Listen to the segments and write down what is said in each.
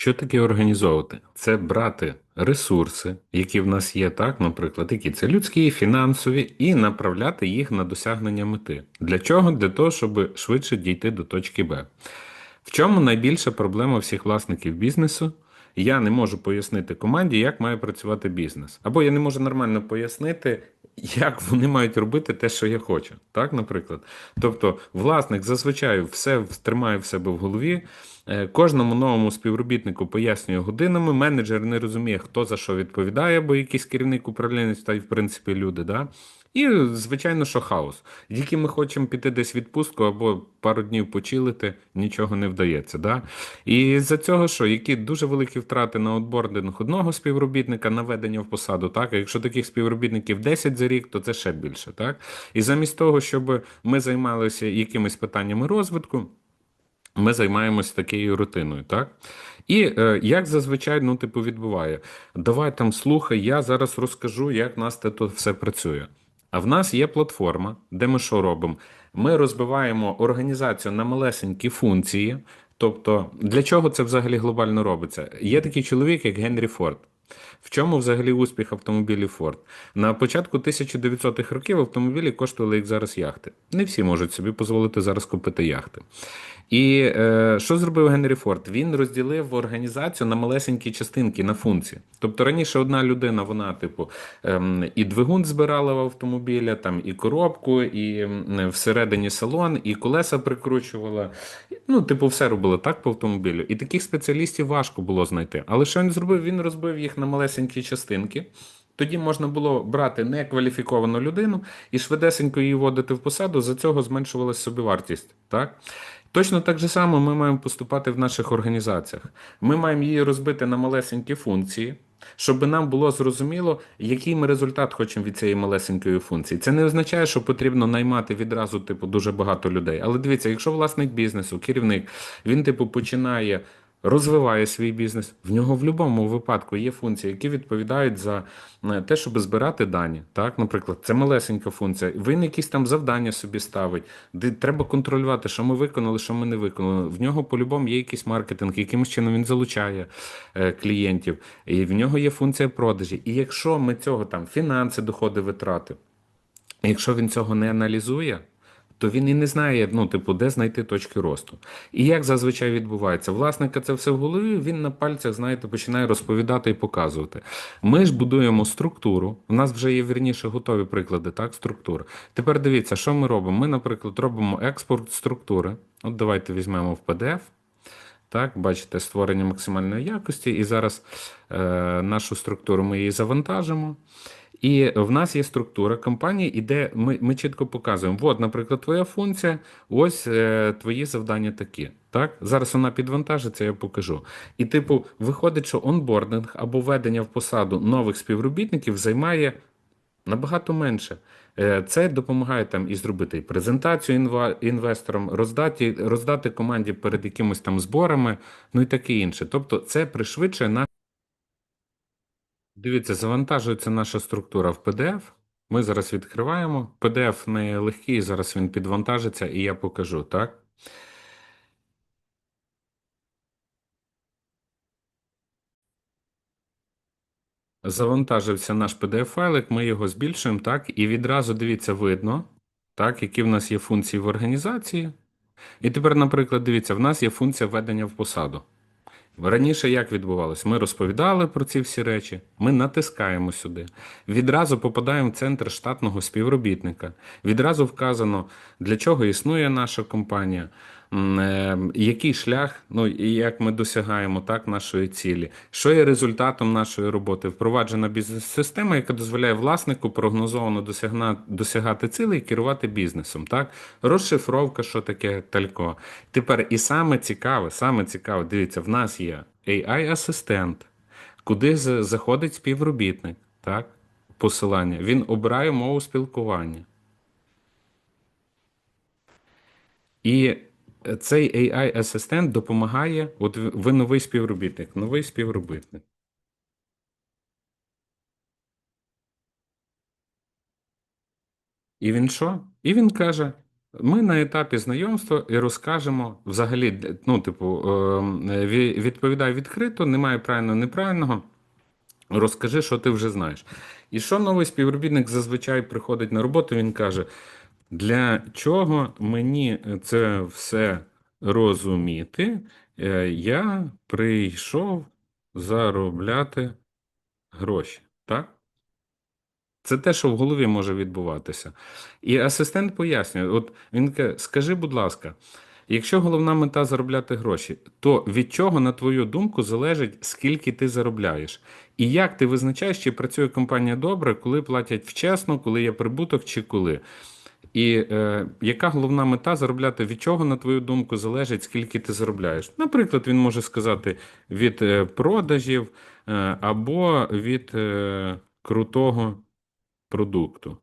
Що таке організовувати? Це брати ресурси, які в нас є, так, наприклад, які це людські, фінансові, і направляти їх на досягнення мети. Для чого? Для того, щоб швидше дійти до точки Б. В чому найбільша проблема всіх власників бізнесу? Я не можу пояснити команді, як має працювати бізнес. Або я не можу нормально пояснити, як вони мають робити те, що я хочу. Так, наприклад. Тобто, власник зазвичай все тримає в себе в голові. Е, Кожному новому співробітнику пояснює годинами. Менеджер не розуміє, хто за що відповідає, бо якийсь керівник управлінець та й в принципі люди. Да? І, звичайно, що хаос. Тільки ми хочемо піти десь відпустку або пару днів почилити, нічого не вдається. Да? І за цього, що які дуже великі втрати на отбординг одного співробітника на ведення в посаду, так? А якщо таких співробітників 10 за рік, то це ще більше. Так? І замість того, щоб ми займалися якимись питаннями розвитку. Ми займаємось такою рутиною, так? І е, як зазвичай, ну, типу, відбуває. Давай там слухай, я зараз розкажу, як в нас це тут все працює. А в нас є платформа, де ми що робимо? Ми розбиваємо організацію на малесенькі функції. Тобто, для чого це взагалі глобально робиться? Є такий чоловік, як Генрі Форд. В чому взагалі успіх автомобілів Ford? На початку 1900-х років автомобілі коштували як зараз яхти. Не всі можуть собі дозволити зараз купити яхти. І е, що зробив Генрі Форд? Він розділив організацію на малесенькі частинки, на функції. Тобто раніше одна людина, вона, типу, ем, і двигун збирала в автомобіля, там і коробку, і всередині салон, і колеса прикручувала. Ну, типу, все робила так по автомобілю. І таких спеціалістів важко було знайти. Але що він зробив? Він розбив їх на малесенькі частинки. Тоді можна було брати некваліфіковану людину і швидесенько її вводити в посаду, за цього зменшувалася собівартість. Так? Точно так же само ми маємо поступати в наших організаціях. Ми маємо її розбити на малесенькі функції, щоб нам було зрозуміло, який ми результат хочемо від цієї малесенької функції. Це не означає, що потрібно наймати відразу типу дуже багато людей. Але дивіться, якщо власник бізнесу, керівник, він типу починає розвиває свій бізнес. В нього в будь-якому випадку є функції, які відповідають за е, те, щоб збирати дані. Так, наприклад, це малесенька функція. Він якісь там завдання собі ставить, де треба контролювати, що ми виконали, що ми не виконали. В нього по-любому є якийсь маркетинг, якимось чином він залучає е, клієнтів, і в нього є функція продажі. І якщо ми цього там фінанси, доходи, витрати, якщо він цього не аналізує то він і не знає, ну, типу, де знайти точки росту. І як зазвичай відбувається, власника це все в голові, він на пальцях, знаєте, починає розповідати і показувати. Ми ж будуємо структуру. У нас вже є вірніше готові приклади, так, структур. Тепер дивіться, що ми робимо. Ми, наприклад, робимо експорт структури. От давайте візьмемо в PDF. Так, бачите, створення максимальної якості. І зараз е, нашу структуру ми її завантажимо. І в нас є структура компанії, і де ми ми чітко показуємо: от, наприклад, твоя функція, ось е, твої завдання такі. Так, зараз вона підвантажиться, я покажу. І, типу, виходить, що онбординг або введення в посаду нових співробітників займає набагато менше. Е, це допомагає там і зробити презентацію інвесторам, роздати роздати команді перед якимись там зборами, ну і таке інше. Тобто, це пришвидшує на. Дивіться, завантажується наша структура в PDF. Ми зараз відкриваємо. PDF не легкий, зараз він підвантажиться і я покажу, так? Завантажився наш PDF-файлик, ми його збільшуємо, так? І відразу дивіться, видно, так, які в нас є функції в організації. І тепер, наприклад, дивіться, в нас є функція введення в посаду. Раніше як відбувалось? Ми розповідали про ці всі речі, ми натискаємо сюди. Відразу попадаємо в центр штатного співробітника. Відразу вказано, для чого існує наша компанія, який шлях, ну і як ми досягаємо так нашої цілі, що є результатом нашої роботи. Впроваджена бізнес-система, яка дозволяє власнику прогнозовано досягати цілей і керувати бізнесом. Так? Розшифровка, що таке талько. Тепер і саме цікаве, саме цікаве, дивіться, в нас є AI-асистент, куди заходить співробітник. так? Посилання. Він обирає мову спілкування. І цей AI-асистент допомагає. От ви новий співробітник, новий співробітник. І він що? І він каже: Ми на етапі знайомства і розкажемо взагалі, ну, типу, е, відповідай відкрито, немає правильного, неправильного. Розкажи, що ти вже знаєш. І що новий співробітник зазвичай приходить на роботу, він каже: для чого мені це все розуміти? Е, Я прийшов заробляти гроші. Так? Це те, що в голові може відбуватися. І асистент пояснює: от він каже, скажи, будь ласка, якщо головна мета заробляти гроші, то від чого, на твою думку, залежить, скільки ти заробляєш? І як ти визначаєш, чи працює компанія добре, коли платять вчасно, коли є прибуток чи коли? І е, яка головна мета заробляти від чого, на твою думку, залежить, скільки ти заробляєш? Наприклад, він може сказати від е, продажів е, або від е, крутого продукту.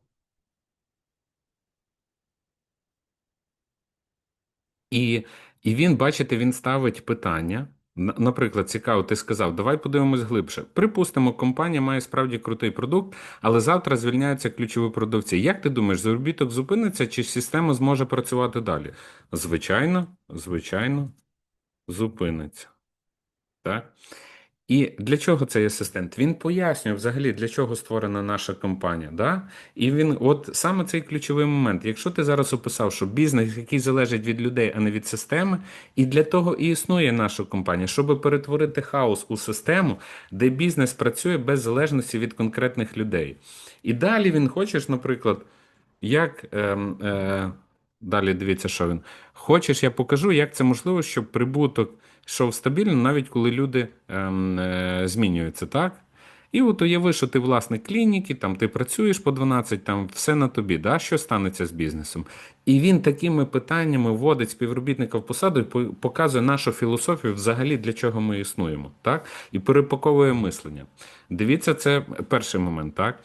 І, і він, бачите, він ставить питання. Наприклад, цікаво, ти сказав, давай подивимось глибше. Припустимо, компанія має справді крутий продукт, але завтра звільняються ключові продавці. Як ти думаєш, заробіток зупиниться чи система зможе працювати далі? Звичайно, звичайно, зупиниться. Так? І для чого цей асистент? Він пояснює взагалі, для чого створена наша компанія. Да? І він, от саме цей ключовий момент. Якщо ти зараз описав, що бізнес, який залежить від людей, а не від системи, і для того і існує наша компанія, щоб перетворити хаос у систему, де бізнес працює без залежності від конкретних людей. І далі він хочеш, наприклад, як ем, е, далі дивіться, що він. Хочеш, я покажу, як це можливо, щоб прибуток йшов стабільно, навіть коли люди ем, е, змінюються, так? І от уяви, що ти власник клініки, там ти працюєш по 12, там все на тобі, да? що станеться з бізнесом. І він такими питаннями вводить співробітника в посаду і показує нашу філософію взагалі, для чого ми існуємо, так? І перепаковує мислення. Дивіться, це перший момент, так?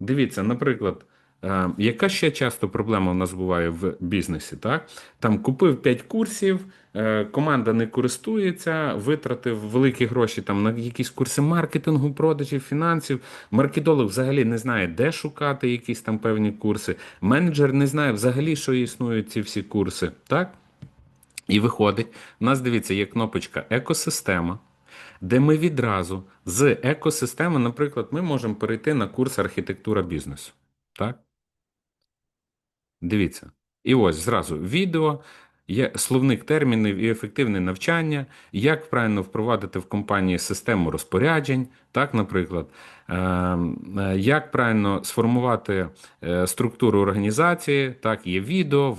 Дивіться, наприклад. Е, Яка ще часто проблема у нас буває в бізнесі? Так? Там купив 5 курсів, е, команда не користується, витратив великі гроші там на якісь курси маркетингу, продажів, фінансів. Маркетолог взагалі не знає, де шукати якісь там певні курси. Менеджер не знає взагалі, що існують ці всі курси. Так? І виходить, у нас дивіться, є кнопочка екосистема, де ми відразу з екосистеми, наприклад, ми можемо перейти на курс архітектура бізнесу. Так? Дивіться. І ось зразу відео, є словник термінів і ефективне навчання, як правильно впровадити в компанії систему розпоряджень, так, наприклад, Е, е, як правильно сформувати е, структуру організації, так, є відео,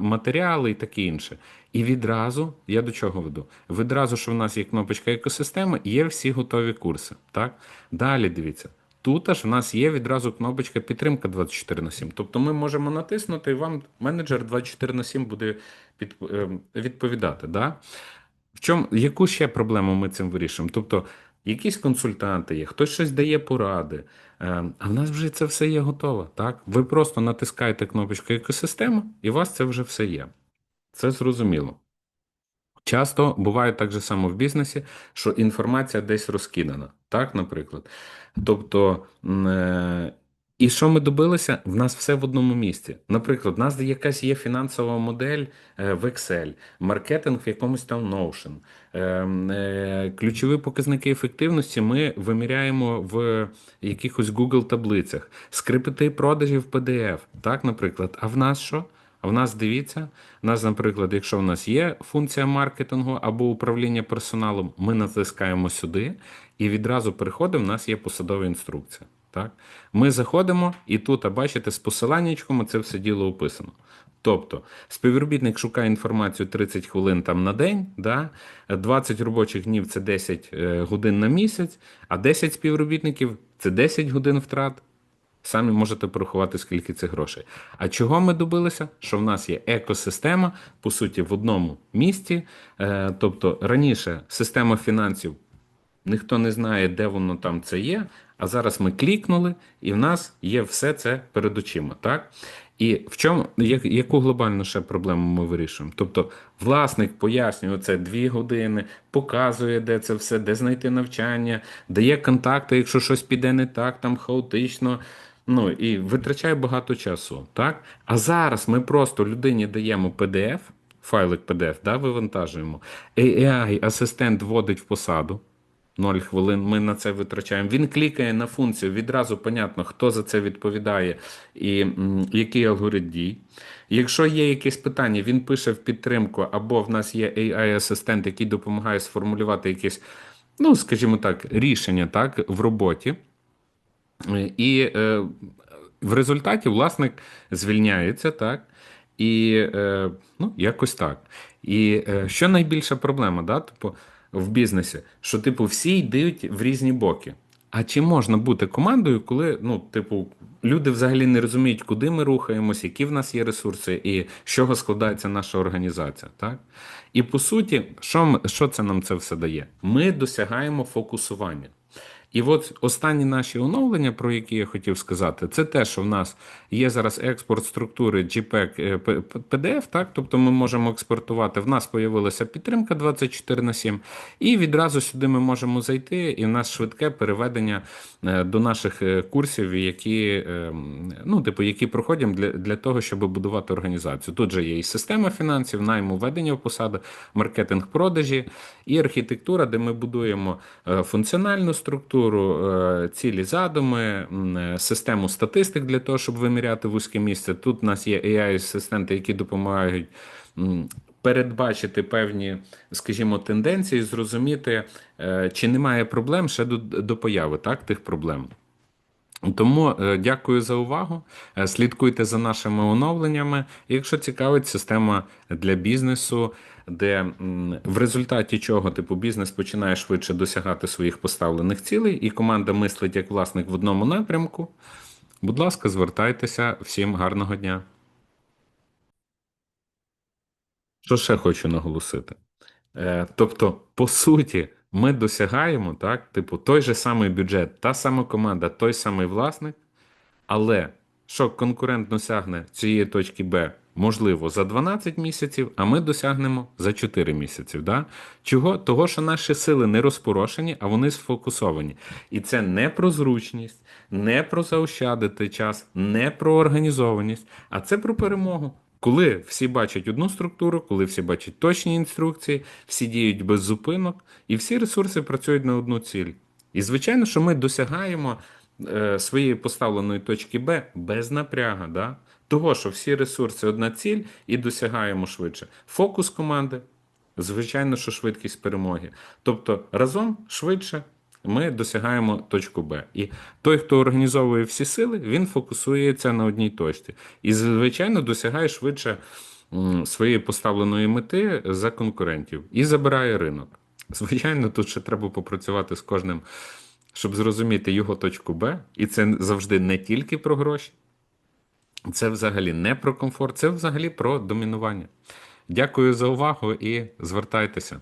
матеріали і таке інше. І відразу, я до чого веду? Відразу, що в нас є кнопочка екосистеми, є всі готові курси. Так? Далі дивіться. Тут аж в нас є відразу кнопочка підтримка 24 на 7. Тобто ми можемо натиснути, і вам менеджер 24 на 7 буде під, е, відповідати. Да? В чому, яку ще проблему ми цим вирішуємо? Тобто, якісь консультанти є, хтось щось дає поради, е, а в нас вже це все є готово. Так? Ви просто натискаєте кнопочку екосистема, і у вас це вже все є. Це зрозуміло. Часто буває так же само в бізнесі, що інформація десь розкидана, так, наприклад. Тобто, е, і що ми добилися? В нас все в одному місці. Наприклад, в нас якась є фінансова модель е, в Excel, маркетинг в якомусь там Notion. Е, Ключові показники ефективності ми виміряємо в якихось Google таблицях, скрипти продажів PDF, так, наприклад. А в нас що? В нас дивіться, у нас, наприклад, якщо в нас є функція маркетингу або управління персоналом, ми натискаємо сюди і відразу переходимо, в нас є посадова інструкція. Так? Ми заходимо, і тут, а бачите, з посиланнячком це все діло описано. Тобто, співробітник шукає інформацію 30 хвилин там на день, да? 20 робочих днів це 10 е, годин на місяць, а 10 співробітників це 10 годин втрат. Самі можете порахувати, скільки це грошей. А чого ми добилися? Що в нас є екосистема, по суті, в одному місті. Е, Тобто раніше система фінансів ніхто не знає, де воно там це є. А зараз ми клікнули, і в нас є все це перед очима. Так? І в чому я- яку глобальну ще проблему ми вирішуємо? Тобто, власник пояснює це дві години, показує, де це все, де знайти навчання, дає контакти, якщо щось піде не так, там хаотично. Ну і витрачає багато часу, так? А зараз ми просто людині даємо PDF, файлик PDF, да, вивантажуємо. AI асистент вводить в посаду. 0 хвилин ми на це витрачаємо. Він клікає на функцію, відразу понятно, хто за це відповідає і який алгоритм дій. Якщо є якісь питання, він пише в підтримку, або в нас є AI-асистент, який допомагає сформулювати якісь, ну, скажімо так, рішення так, в роботі. І е, в результаті власник звільняється, так? І е, ну, якось так. І е, що найбільша проблема, да? типу, в бізнесі, що типу, всі йдуть в різні боки. А чи можна бути командою, коли ну, типу, люди взагалі не розуміють, куди ми рухаємося, які в нас є ресурси, і з чого складається наша організація, так? І по суті, що, що це нам це все дає? Ми досягаємо фокусування. І от останні наші оновлення, про які я хотів сказати, це те, що в нас є зараз експорт структури JPEG е, P- P- PDF, так? тобто ми можемо експортувати. В нас з'явилася підтримка 24 на 7, і відразу сюди ми можемо зайти, і в нас швидке переведення е, до наших е, курсів, які, е, ну, типу, які проходимо для, для того, щоб будувати організацію. Тут же є і система фінансів, найму введення в посади, маркетинг продажі і архітектура, де ми будуємо е, функціональну структуру, е, цілі задуми, е, систему статистик для того, щоб виміряти вузьке місце. Тут у нас є AI-асистенти, які допомагають. Передбачити певні, скажімо, тенденції, зрозуміти, чи немає проблем ще до, до появи так, тих проблем. Тому е, дякую за увагу. Е, Слідкуйте за нашими оновленнями. Якщо цікавить система для бізнесу, де в результаті чого типу бізнес починає швидше досягати своїх поставлених цілей, і команда мислить як власник в одному напрямку. Будь ласка, звертайтеся. Всім гарного дня. Що ще хочу наголосити? Е, тобто, по суті, ми досягаємо так, типу, той же самий бюджет, та сама команда, той самий власник, але що конкурент досягне цієї точки Б, можливо, за 12 місяців, а ми досягнемо за 4 місяці. Да? Чого? Того, що наші сили не розпорошені, а вони сфокусовані. І це не про зручність, не про заощадити час, не про організованість, а це про перемогу. Коли всі бачать одну структуру, коли всі бачать точні інструкції, всі діють без зупинок, і всі ресурси працюють на одну ціль. І звичайно, що ми досягаємо е, своєї поставленої точки Б без напряга. Да? Того, що всі ресурси одна ціль і досягаємо швидше. Фокус команди, звичайно, що швидкість перемоги. Тобто разом швидше ми досягаємо точку Б. І той, хто організовує всі сили, він фокусується на одній точці. І, звичайно, досягає швидше своєї поставленої мети за конкурентів і забирає ринок. Звичайно, тут ще треба попрацювати з кожним, щоб зрозуміти його точку Б. І це завжди не тільки про гроші, це взагалі не про комфорт, це взагалі про домінування. Дякую за увагу і звертайтеся.